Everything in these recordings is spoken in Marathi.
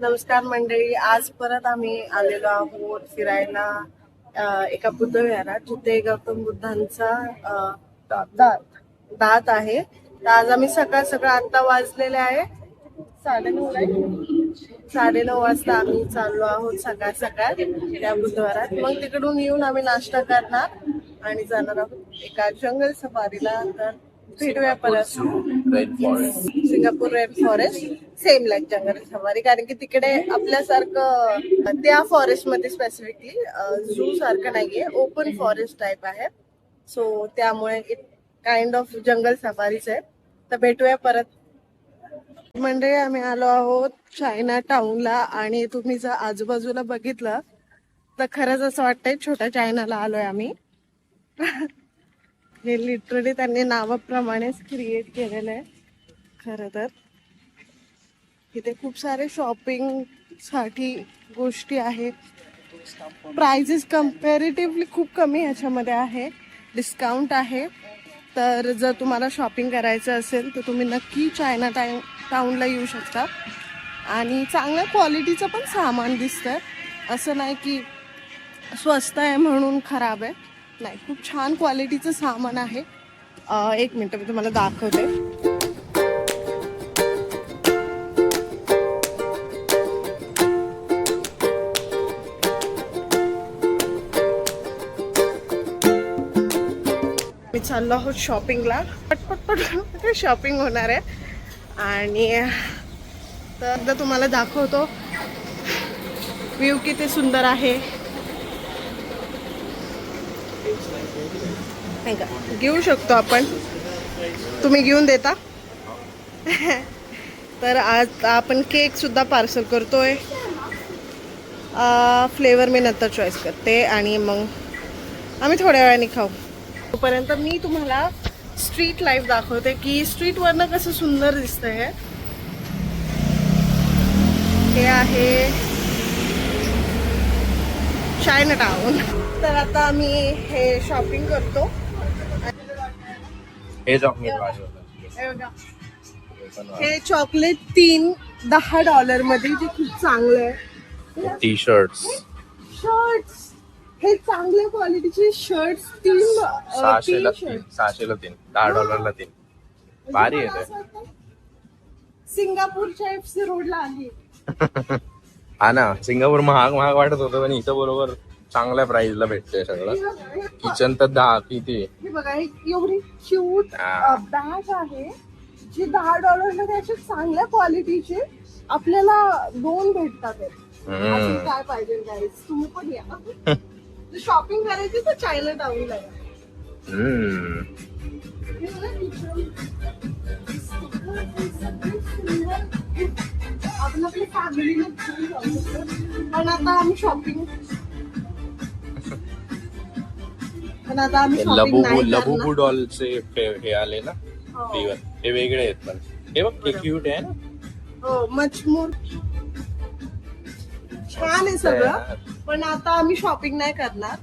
नमस्कार मंडळी आज परत आम्ही आलेलो आहोत फिरायला एका बुद्धविहारात जिथे गौतम बुद्धांचा दात दात आहे. तर आज आम्ही सकाळ सकाळ आता वाजलेले आहे. साडेनऊ साडेनऊ वाजता आम्ही चाललो आहोत सकाळ सकाळ त्या बुधवारात. मग तिकडून येऊन आम्ही नाश्ता करणार आणि जाणार आहोत एका जंगल सफारीला. तर भेटूया परत red forest Singapore red forest same like jungle safari कारण की तिकडे आपल्यासारखं त्या फॉरेस्टमध्ये स्पेसिफिकली झू सारखं नाहीये. ओपन फॉरेस्ट टाईप आहे. सो त्यामुळे काइंड ऑफ जंगल सफारीच आहे. तर भेटूया परत. मंडळी आम्ही आलो आहोत चायना टाउनला आणि तुम्ही जर आजूबाजूला बघितलं तर खरंच असं वाटतंय छोट्या चायनाला आलोय आम्ही. हे लिटरली त्यांनी नावाप्रमाणेच क्रिएट केलेलं आहे. खरं तर. इथे खूप सारे शॉपिंगसाठी गोष्टी आहेत. प्राइजेस कम्पॅरेटिव्हली खूप कमी ह्याच्यामध्ये आहे. डिस्काउंट आहे. तर जर तुम्हाला शॉपिंग करायचं असेल तर तुम्ही नक्की चायना टाईम टाऊनला येऊ शकता. आणि चांगल्या क्वालिटीचं पण सामान दिसतं असं नाही की स्वस्त आहे म्हणून खराब आहे. नाही खूप छान क्वालिटीचं सामान आहे. एक मिनटं मी तुम्हाला दाखवते. मी चाललो आहोत शॉपिंगला. पटपट शॉपिंग होणार आहे. आणि तर एकदा तुम्हाला दाखवतो. व्ह्यू किती सुंदर आहे. नाही का? घेऊ शकतो आपण. तुम्ही घेऊन देता. तर आज आपण केक सुद्धा पार्सल करतोय. फ्लेवर मी नंतर चॉईस करते आणि मग आम्ही थोड्या वेळाने खाऊ. तोपर्यंत मी तुम्हाला स्ट्रीट लाईफ दाखवते की स्ट्रीटवरनं कसं सुंदर दिसतं आहे हे आहे चायना टाऊन तर आता आम्ही हे शॉपिंग करतो. हे चॉकलेट पाहिजे हे बघा. हे चॉकलेट तीन दहा डॉलरमध्ये जे खूप चांगलं आहे. टी शर्ट्स शर्ट्स हे चांगल्या क्वालिटीचे शर्ट्स तीन सहाशेला तीन. सहाशेला तीन दहा डॉलरला तीन. भारी मला आहे वाटतं, सिंगापूरच्या एफसी रोडला आली. ते हा ना सिंगापूर महाग महाग वाटत होतं पण इथं बरोबर चांगल्या प्राइसला भेटतंय सगळं किचन तर दहा किती हे बघा एवढी क्यूट हा. बॅग आहे जी दहा डॉलरमध्ये अशी चांगल्या क्वालिटीचे आपल्याला दोन भेटतात आहेत. हम्म. अजून काय पाहिजे गाईज तुम्ही पण या शॉपिंग करायची तर या हम्म. हे बघा, आपण आपल्या फॅमिलीला घेऊन जाऊ शकतो पण आता आम्ही शॉपिंग नाही लबुबू करणार. डॉलचे हे आले ना हो. फ्लेवर हे वेगळे आहेत पण. हे बघ ते क्यूट आहे ना. हो मचमूर छान आहे सगळं. पण आता आम्ही शॉपिंग नाही करणार.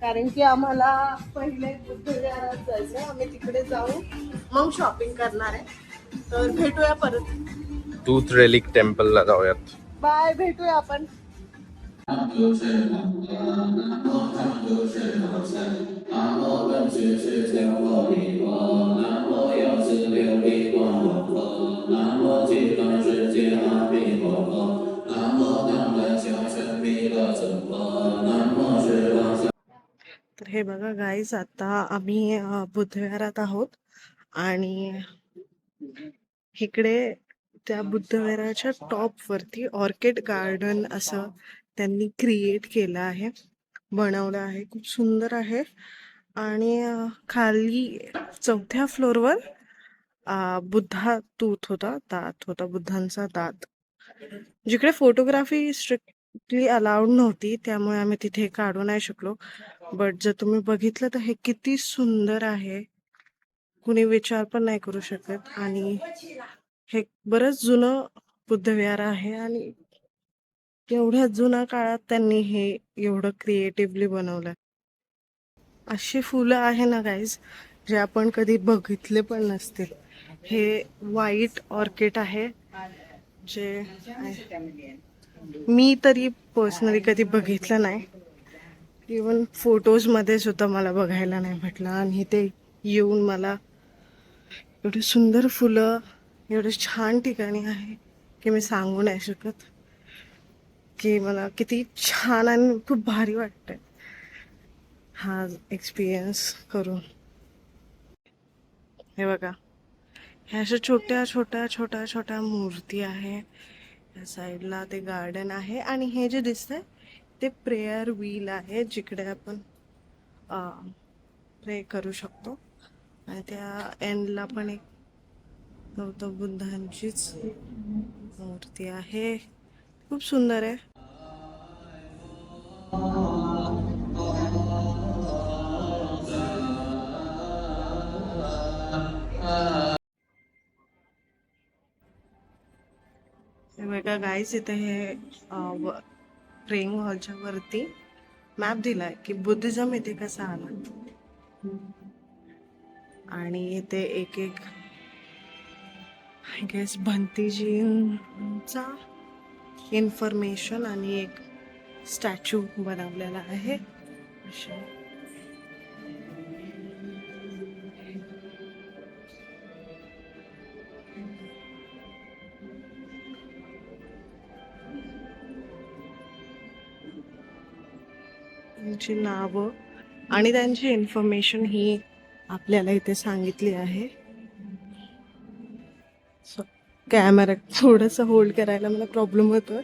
कारण की आम्हाला पहिले बुद्धविहारात जायचं आम्ही तिकडे जाऊ. मग शॉपिंग करणार आहे. तर भेटूया परत. टूथ रेलिक टेम्पलला जाऊयात. बाय भेटूया आपण. तर हे बघा गाईज आता आम्ही बुद्धविहारात आहोत आणि इकडे त्या बुद्धविहाराच्या टॉप वरती ऑर्किड गार्डन असं त्यांनी क्रिएट केलं आहे बनवलं आहे. खूप सुंदर आहे. आणि खाली चौथ्या फ्लोअरवर बुद्धा तूत होता दात होता बुद्धांचा दात. जिकडे फोटोग्राफी स्ट्रिक्टली अलाउड नव्हती त्यामुळे आम्ही तिथे काढू नाही शकलो. बट जर तुम्ही बघितलं तर हे किती सुंदर आहे. कुणी विचार पण नाही करू शकत. आणि हे बरंच जुनं बुद्धविहार आहे आणि एवढ्या जुन्या काळात त्यांनी हे एवढं क्रिएटिव्हली बनवलं. अशी फुलं आहे ना गाईज जे आपण कधी बघितले पण नसतील. हे व्हाईट ऑर्किड आहे जे मी तरी पर्सनली कधी बघितलं नाही. इवन फोटोजमध्ये सुद्धा मला बघायला नाही भेटलं आणि ते येऊन मला एवढी सुंदर फुलं एवढे छान ठिकाणी आहे की मी सांगू नाही शकत. की मला किती छान आणि खूप भारी वाटतंय. हा एक्सपिरियन्स करून. हे बघा. ह्या अशा छोट्या छोट्या छोट्या छोट्या मूर्ती आहे. या साईडला ते गार्डन आहे आणि हे जे दिसतंय ते प्रेयर व्हील आहे जिकडे आपण प्रे करू शकतो. आणि त्या एंडला पण एक गौतम बुद्धांचीच मूर्ती आहे. खूप सुंदर आहे. बघा गाईस इथे हे प्रेम हॉलच्या वरती मॅप दिलाय की बुद्धिझम इथे कसा आला. आणि इथे एक एक आय गेस भंतीजींचा इन्फॉर्मेशन आणि एक स्टॅच्यू बनवलेला आहे. अशा. त्यांची नावं आणि त्यांची इन्फॉर्मेशन ही आपल्याला इथे सांगितली आहे. सो कॅमेरा थोडंसं होल्ड करायला मला प्रॉब्लेम होतो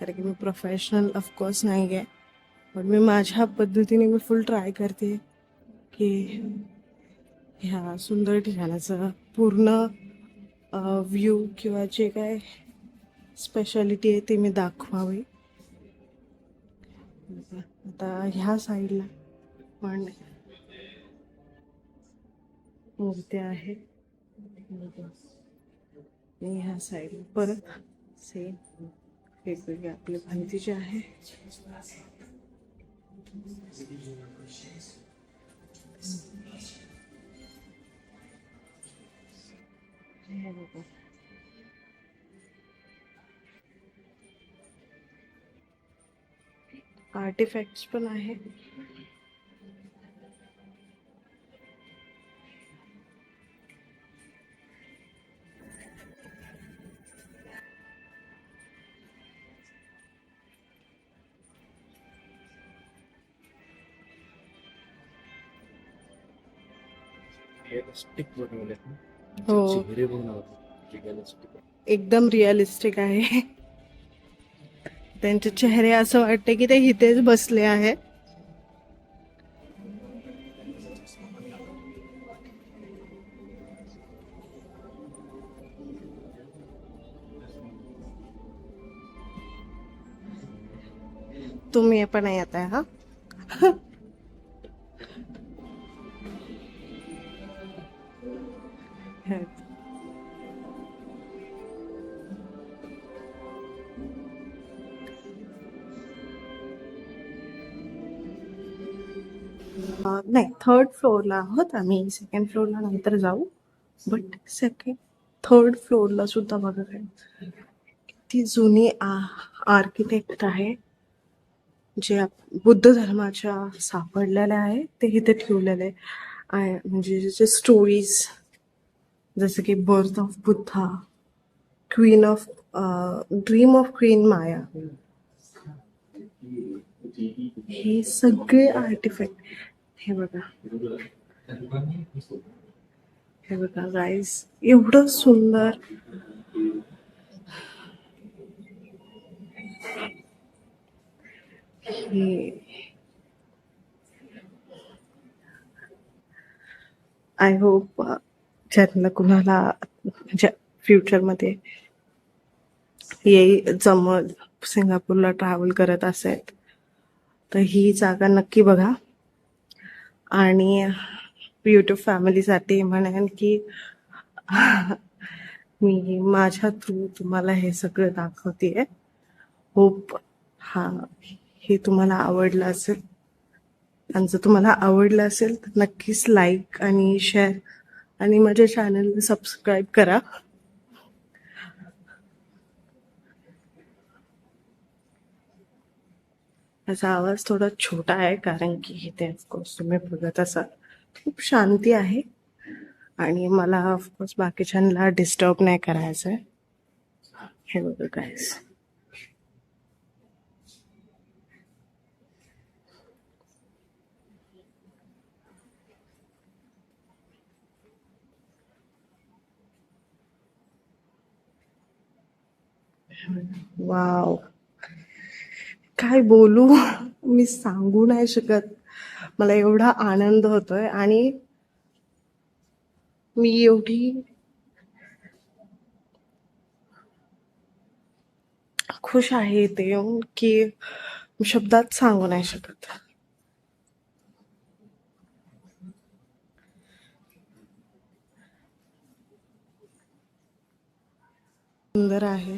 कारण की मी प्रोफेशनल ऑफकोर्स नाही आहे पण मी माझ्या पद्धतीने मी फुल ट्राय करते की ह्या सुंदर ठिकाणाचं पूर्ण व्ह्यू किंवा जे काय स्पेशालिटी आहे ते मी दाखवावी. आता ह्या साईडला पण मूर्त्या आहेत. आणि ह्या साईडला परत सेम वेगवेगळे आपले भांतीचे आहे हे बघा. आर्टिफॅक्ट्स पण आहे रिअलिस्टिक बनवलेत ना. हो. चेहरे बनवले रिअलिस्टिक एकदम रिअलिस्टिक आहे त्यांचे चेहरे असं वाटते की ते इथेच बसले आहेत तुम्ही पण येत आहे हा नाही थर्ड फ्लोअरला आहोत आम्ही. सेकंड फ्लोअरला नंतर जाऊ. बट सेकंड थर्ड फ्लोअरला सुद्धा बघा काय. किती जुनी आर्किटेक्ट आहे. जे बुद्ध धर्माच्या सापडलेल्या आहे ते इथे ठेवलेले आहे. म्हणजे जे स्टोरीज जसं की birth of Buddha queen of dream of queen Maya. हे सगळे आर्टिफॅक्ट हे बघा. हे बघा गाईज एवढं सुंदर. आय होप uh, ज्यांना कुणाला म्हणजे फ्युचरमध्ये येई जमल सिंगापूरला ट्रॅव्हल करत असेल तर ही जागा नक्की बघा. आणि यूट्यूब फॅमिलीसाठी म्हणेन की मी माझ्या थ्रू तुम्हाला हे सगळं दाखवते होप हा हे तुम्हाला आवडलं असेल. आणि जर तुम्हाला आवडलं असेल तर नक्कीच लाईक आणि शेअर आणि माझ्या चॅनलला सबस्क्राईब करा. त्याचा आवाज थोडा छोटा आहे कारण की इथे ऑफकोर्स तुम्ही बघत असाल. खूप शांती आहे. आणि मला ऑफकोर्स बाकीच्यांना डिस्टर्ब नाही करायचं आहे हे बघा. काय वाव काय बोलू? मी सांगू नाही शकत. मला एवढा आनंद होतोय आणि मी एवढी खुश आहे ते येऊन की शब्दात सांगू नाही शकत. सुंदर आहे.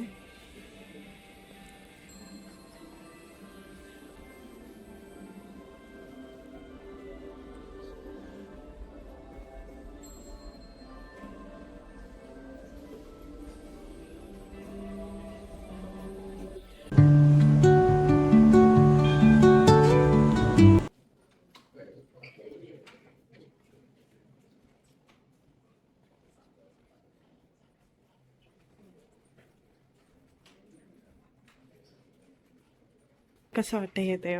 कसं वाटतं हे ते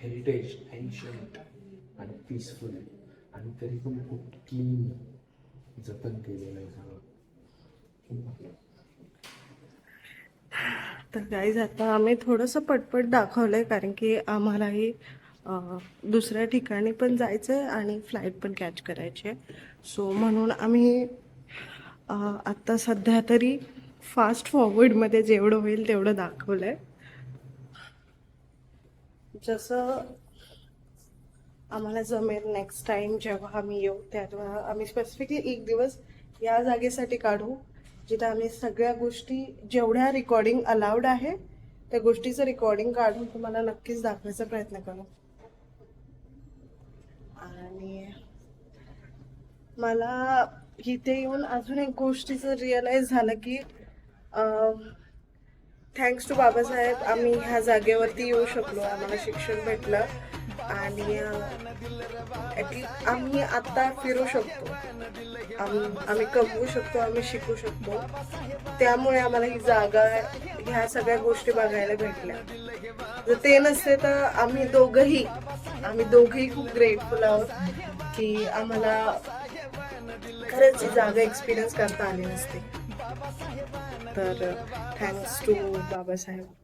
हेरिटेज आणि पीसफुल आणि तरी पण खूप क्लीन जतन केलेलं आहे सगळं. तर गाईज आता आम्ही थोडंसं पटपट दाखवलंय कारण की आम्हालाही दुसऱ्या ठिकाणी पण जायचं आहे आणि फ्लाईट पण कॅच करायची आहे सो म्हणून आम्ही आत्ता सध्या तरी फास्ट फॉरवर्डमध्ये जेवढं होईल तेवढं दाखवलं आहे जसं आम्हाला जमेल नेक्स्ट टाईम जेव्हा आम्ही येऊ तेव्हा आम्ही स्पेसिफिकली एक दिवस या जागेसाठी काढू जिथे आम्ही सगळ्या गोष्टी जेवढ्या रेकॉर्डिंग अलाउड आहे त्या गोष्टीचं रेकॉर्डिंग काढून तुम्हाला नक्कीच दाखवायचा प्रयत्न करू. आणि मला इथे येऊन अजून एक गोष्टीचं रिअलाईज झालं की थँक्स टू बाबासाहेब आम्ही ह्या जागेवरती येऊ शकलो आम्हाला शिक्षण भेटलं. आणि आम्ही आता फिरू शकतो. आम- आम्ही कमवू शकतो आम्ही शिकू शकतो. त्यामुळे आम्हाला ही जागा ह्या सगळ्या गोष्टी बघायला भेटल्या. जर ते नसते तर आम्ही दोघंही आम्ही दोघंही खूप ग्रेटफुल आहोत की आम्हाला खरंच ही जागा एक्सपिरियन्स करता आली नसते. तर थँक्स टू बाबासाहेब